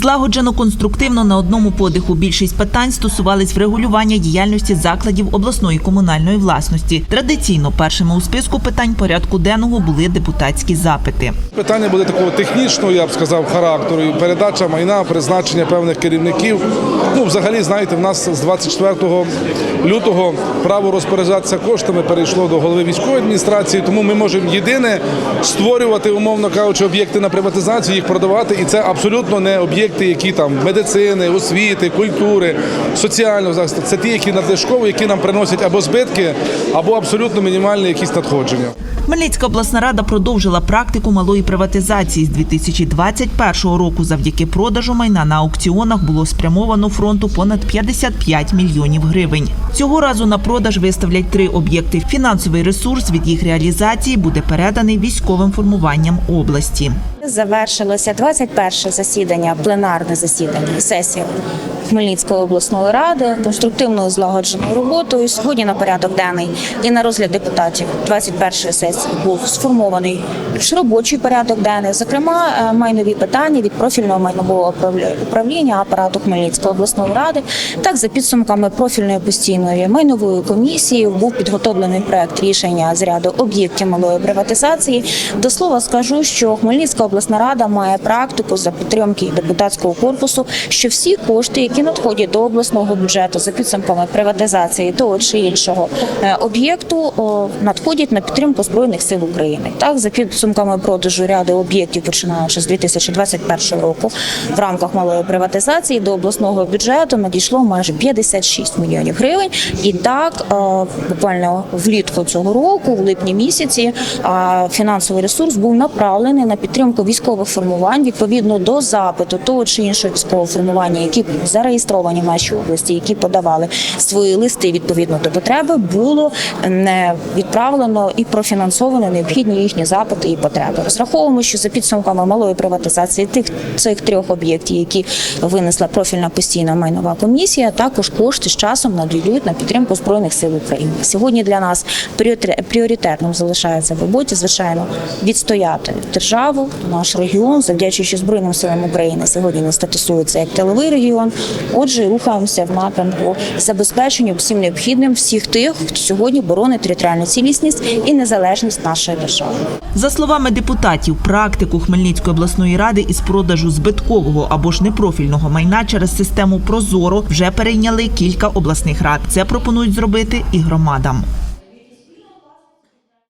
Злагоджено конструктивно на одному подиху більшість питань стосувались врегулювання діяльності закладів обласної комунальної власності. Традиційно першими у списку питань порядку денного були депутатські запити. Питання буде такого технічного, я б сказав, характеру. Передача майна, призначення певних керівників. Ну, взагалі, знаєте, в нас з 24 лютого право розпоряджатися коштами перейшло до голови військової адміністрації, тому ми можемо єдине створювати, умовно кажучи, об'єкти на приватизацію, їх продавати. І це абсолютно не об'єкти, які там медицини, освіти, культури, соціального захисту. Це ті, які надлишкові, які нам приносять або збитки, або абсолютно мінімальні якісь надходження. Хмельницька обласна рада продовжила практику малої приватизації з 2021 року. Завдяки продажу майна на аукціонах було спрямовано фронту понад 55 мільйонів гривень. Цього разу на продаж виставлять три об'єкти. Фінансовий ресурс від їх реалізації буде переданий військовим формуванням області. Завершилося 21 засідання, пленарне засідання, сесія Хмельницької обласної ради конструктивною злагодженою роботою. Сьогодні на порядок денний і на розгляд депутатів 21 сесії був сформований робочий порядок денний, зокрема е, майнові питання від профільного майнового управління апарату Хмельницької обласної ради. Так, за підсумками профільної постійної майнової комісії був підготовлений проект рішення з ряду об'єктів малої приватизації. До слова скажу, що Хмельницька обласна рада має практику за підтримки депутатського корпусу, що всі кошти, які надходять до обласного бюджету за підсумками приватизації того чи іншого е, об'єкту, надходять на підтримку збройних сил України. Так, за підсумками продажу ряду об'єктів, починаючи з 2021 року, в рамках малої приватизації до обласного бюджету надійшло майже 56 мільйонів гривень. І так, е, буквально влітку цього року, в липні місяці, фінансовий ресурс був направлений на підтримку військових формувань відповідно до запиту того чи іншого військового формування, які зареєстровані в нашій області, які подавали свої листи відповідно до потреби, було не відправлено і профінансовано необхідні їхні запити і потреби. Розраховуємо, що за підсумками малої приватизації тих цих трьох об'єктів, які винесла профільна постійна майнова комісія, також кошти з часом надійдуть на підтримку збройних сил України. Сьогодні для нас пріоритет- пріоритетним залишається в роботі, звичайно, відстояти державу, наш регіон, завдячуючи збройним силам України. Сьогодні не статусується як тиловий регіон. Отже, рухаємося в напрямку забезпечення всім необхідним всіх тих, хто сьогодні боронить територіальну цілісність і незалежність нашої держави. За словами депутатів, практику Хмельницької обласної ради із продажу збиткового або ж непрофільного майна через систему Прозоро вже перейняли кілька обласних рад. Це пропонують зробити і громадам.